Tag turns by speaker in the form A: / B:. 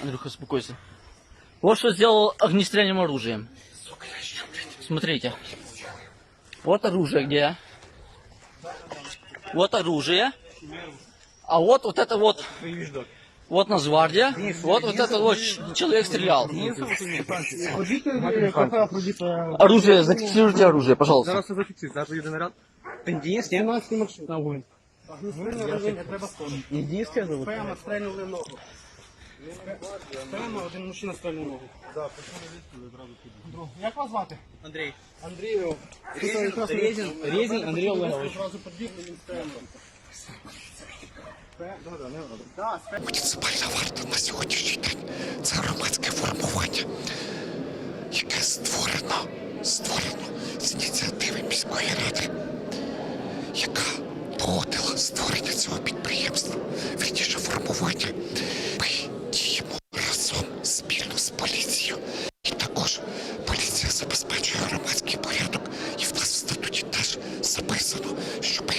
A: Андрюха, успокойся. Вот что сделал огнестрельным оружием. Смотрите. Вот оружие где. Вот оружие. А вот вот это вот. Вот Нацгвардия. Вот вот это вот ч- человек стрелял. Оружие, зафиксируйте оружие, пожалуйста.
B: Зараз все зафіксують, зараз поїде наряд. Індієць, ні? 17 маршрут на вогонь. Індієць тебе зовут?
C: Прямо стрельнули ногу. Прямо один мужчина стрельнув ногу. Як вас звати?
B: Андрій.
C: Андрію.
B: Резін, Резін Андрій Олегович.
C: Одразу підбігли, він стрельнув.
D: Муніципальна варта на сьогоднішній день це громадське формування, яке створено, створено з ініціативи міської ради, яка створення цього підприємства, вірніше формування. Ми діємо разом спільно з поліцією. І також поліція забезпечує громадський порядок. І в нас в статуті теж записано, що ми